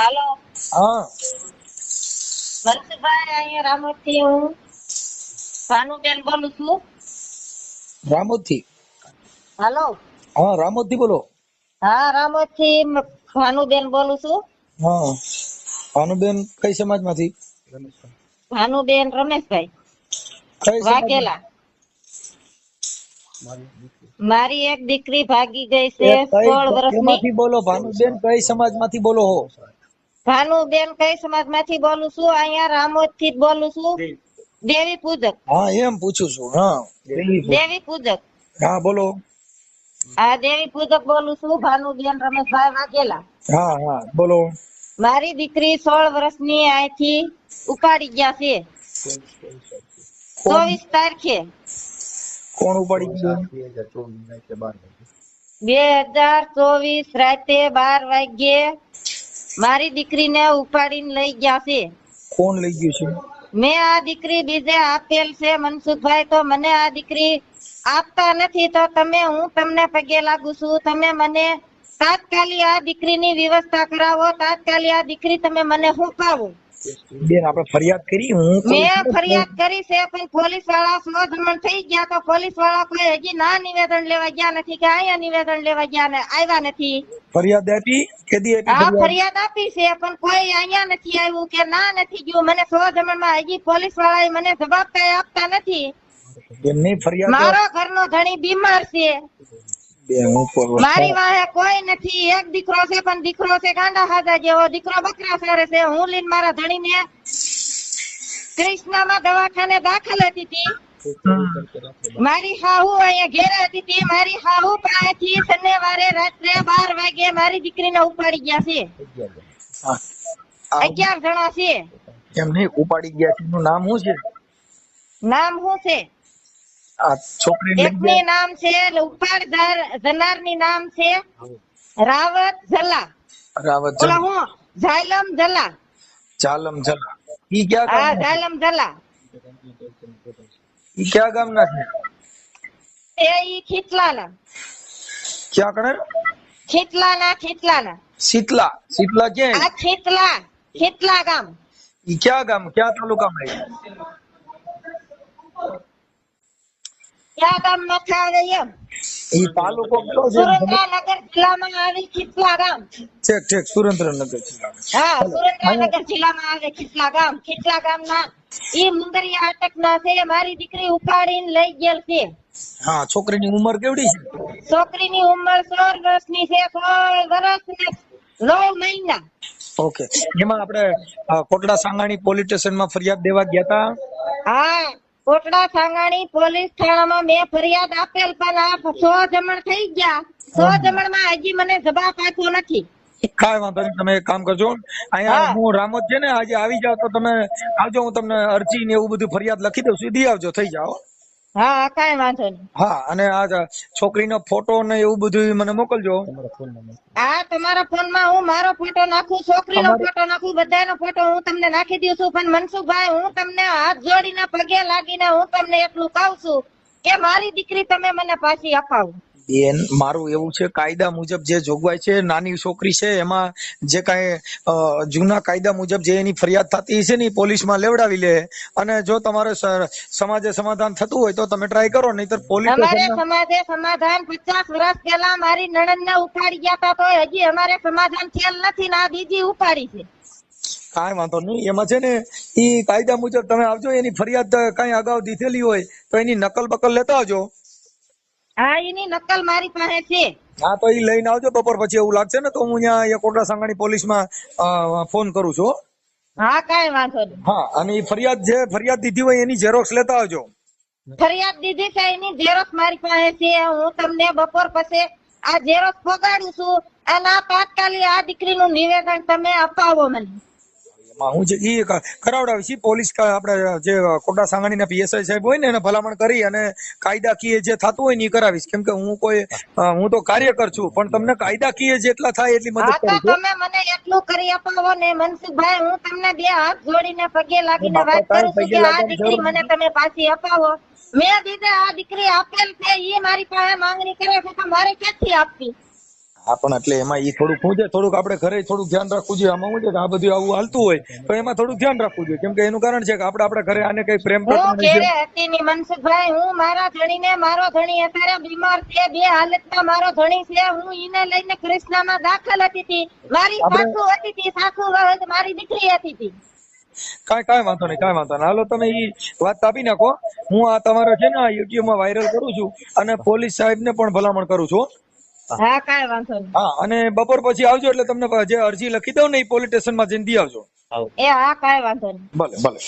હાલો. હા. મનસુખભાઈ અહીંયા રામોદથી હું. ભાનુબેન બોલું છું. રામોદથી હાલો. હા રામોદથી બોલો. હા રામોદથી મ- ભાનુબેન બોલું છું. હા. ભાનુબેન કઈ સમાજમાંથી ભાનુબેન રમેશભાઈ. વાઘેલા. મારી એક દીકરી ભાગી ગઈ છે. સોળ વર્ષની. બોલો ભાનુબેન કઈ સમાજમાંથી બોલો હો? ભાનુબેન કઈ સમાજમાંથી બોલું છું? અહીંયા રામોદથી બોલું છું. દેવી પૂજક. હા એમ પૂછું છું હા. દેવી પૂજક. હા બોલો. હા દેવી પૂજક બોલું છું ભાનુબેન રમેશભાઈ વાઘેલા. હા હા બોલો. મારી દીકરી સોળ વર્ષની અહીંથી ઉપાડી ગયા છે. ચોવીસ તારીખે. કોણ ઉપાડી ગયું? બે હજાર ચોવીસ રાતે બાર વાગ્યે મારી દીકરીને ઉપાડીને લઈ ગયા છે. કોણ લઈ ગયું છે? મેં આ દીકરી બીજે આપેલ છે મનસુખભાઈ તો મને આ દીકરી આપતા નથી તો તમે હું તમને પગે લાગુ છું. તમે મને તાત્કાલિક આ દીકરીની વ્યવસ્થા કરાવો તાત્કાલિક આ દીકરી તમે મને હુંપાવો બેન આપણે ફરિયાદ કરી હું મેં ફરિયાદ કરી છે પણ પોલીસવાળા સો જમણ થઈ ગયા તો પોલીસવાળા કોઈ હજી ના નિવેદન લેવા ગયા નથી કે અહીંયા નિવેદન લેવા ગયા ને આવ્યા નથી. ફરિયાદ આપી કેદી આપી હા ફરિયાદ? આપી છે પણ કોઈ અહીંયા નથી આવ્યું કે ના નથી ગયું. મને સો જમણમાં હજી પોલીસ વાળાએ મને જવાબ કઈ આપતા નથી. એમની ફરિયાદ મારો ઘરનો ધણી બીમાર છે. બેન હું મારી વાહે કોઈ નથી એક દીકરો છે પણ દીકરો છે ગાંડા હાજા જેવો દીકરો બકરા સારે છે. હું લઈને મારા ધણીને કૃષ્ણામાં દવાખાને દાખલ હતી તી. મારી હાહુ અહીંયા ઘેરે હતી તી. મારી હાહુ પાસેથી શનિવારે રાત્રે બાર વાગે મારી દીકરીને ઉપાડી ગયા છે. અગિયાર જણા છે ઉપાડી ગયા છે. નામ શું છે? નામ શું છે? છોકરી એકની નામ છે ઉપાડ જનારની નામ છે. રાવત ઝલા. રાવત ઝલા. હું? ઝાલમ ઝલા. ઝાલમ ઝલા. ઈ ક્યાં હા ઝાલમ ઝલા. ઈ ક્યાં ગામના છે? એ ઈ ખીતલાના. ક્યાં કણે? ખીતલાના ખીતલાના. શીતલા. શીતલા ક્યાં? આ ખીતલા ખીતલા ગામ. ઈ ક્યાં ગામ? ક્યાં તાલુકામાં છે? ક્યાં ગામમાં આવે એમ. ઈ તાલુકો કયો છે? સુરેન્દ્રનગર જિલ્લામાં આવે ખીચલા ગામ. ઠીક ઠીક સુરેન્દ્રનગર જિલ્લામાં. હા સુરેન્દ્રનગર જિલ્લામાં આવે ખીચલા ગામ. ખીચલા ગામના ઈ મુંદરી આટક ના છે મારી દીકરી ઉપાડીને લઈ ગયેલ છે. હા છોકરીની ઉંમર કેવડી છે? છોકરીની ઉંમર સોળ વર્ષની છે 16 વર્ષ ને નવ મહિના. ઓકે. એમાં આપણે કોટડા સાંગાણી પોલીસ સ્ટેશનમાં ફરિયાદ દેવા ગયા હતા હા. કોટડા સાંગાણી પોલીસ થાણામાં મેં ફરિયાદ આપેલ પણ આ સો જમણ થઈ ગયા. સો જમણમાં હજી મને જવાબ આપ્યો નથી. કાંઈ વાંધો નહીં તમે એક કામ કરજો. અહીંયા હા. રામોદ છે ને આજે આવી જાવ તો તમે આવજો હું તમને અરજી ને એવું બધું ફરિયાદ લખી દઉં સીધી આવજો થઈ જાઓ. હા કાઈ વાંધો નહીં. હા અને આ છોકરીનો ફોટો ને એવું બધું મને મોકલજો. આ તમારા ફોનમાં હું મારો ફોટો નાખું છોકરીનો ફોટો નાખું બધાનો ફોટો હું તમને નાખી દઉં છું. પણ મનસુખભાઈ હું તમને હાથ જોડીને પગે લાગીને હું તમને એટલું કહું છું કે મારી દીકરી તમે મને પાછી અપાવો. બેન મારું એવું છે કાયદા મુજબ જે જોગવાઈ છે નાની છોકરી છે એમાં જે કાંઈ જૂના કાયદા મુજબ જે એની ફરિયાદ થતી છે ને પોલીસમાં લેવડાવી લે. અને જો તમારે સમાજે સમાધાન થતું હોય તો તમે ટ્રાય કરો નહીતર પોલીસ અમારે સમાજે સમાધાન પચાસ વર્ષ પહેલા મારી નણંદ ને ઉપાડી ગયા હતા તો હજી અમારે સમાધાન થયેલ નથી ને આ બીજી ઉપાડી છે. કાંઈ વાંધો નહીં. એમાં છે ને એ કાયદા મુજબ તમે આવજો એની ફરિયાદ કાંઈ અગાઉ દીધેલી હોય તો એની નકલ બકલ લેતા આવજો. હા એની નકલ મારી પાસે છે. હા તો એ લઈને આવજો બપોર પછી એવું લાગશે ને તો હું અહીંયા કોટડા સાંગાણી પોલીસમાં ફોન કરું છું હા. કાંઈ વાંધો નહીં. હા અને એ ફરિયાદ જે ફરિયાદ દીધી હોય એની ઝેરોક્ષ લેતા આવજો. ફરિયાદ દીધી છે એની ઝેરોક્ષ મારી પાસે છે. હું તમને બપોર પછી આ ઝેરોક્ષ પગાડું છું. અને આ તાત્કાલિક આ દીકરીનું નિવેદન તમે અપાવો મને. હું જે ઈ ક- કરાવડાવીશ. પોલીસ આપણે જે કોટા સાંગાણીના પીએસઆઈ સાહેબ હોય ને એને ભલામણ કરી અને કાયદાકીય જે થતું હોય ને એ કરાવીશ. કેમ કે હું કોઈ હું તો કાર્યકર છું પણ તમને કાયદાકીય જેટલા થાય એટલી મદદ કરું છું. તમે મને એટલું કરી અપાવો ને મનસુખભાઈ હું તમને બે હાથ જોડીને પગે લાગીને વાત કરું છું કે આ દીકરી મને તમે પાછી અપાવો. મેં દીધે આ દીકરી આપેલ છે એ મારી પાસે માંગણી કરે છે તો મારે ક્યાંથી આપવી? હા પણ એટલે એમાં ઈ થોડુંક શું છે થોડુંક આપણે ઘરે થોડુંક ધ્યાન રાખવું જોઈએ. આમાં શું છે કે આ બધું આવું હાલતું હોય તો એમાં થોડુંક ધ્યાન રાખવું જોઈએ. કેમ કે એનું કારણ છે કે આપણે આપણા ઘરે આને કઈ પ્રેમ હું ઘેરે હતી ની મનસુખભાઈ હું મારા ધણીને મારો ધણી અત્યારે બીમાર છે બે હાલતમાં મારો ધણી છે હું ઈને લઈને કૃષ્ણામાં દાખલ હતી તી. મારી આપણે- સાસુ હતી તી સાસુ વહુ મારી દીકરી હતી તી. કાંઈ કાંઈ વાંધો નહીં કાંઈ વાંધો નહીં. હાલો તમે ઈ વાત આપી નાખો. હું આ તમારા છે ને યુટ્યુબમાં વાયરલ કરું છું અને પોલીસ સાહેબ ને પણ ભલામણ કરું છું હા. કાંઈ વાંધો નહીં. હા અને બપોર પછી આવજો એટલે તમને જે અરજી લખી દઉં ને એ પોલીસ સ્ટેશનમાં જઈને દી આવજો. એ હા કાઈ વાંધો નહીં. ભલે ભલે.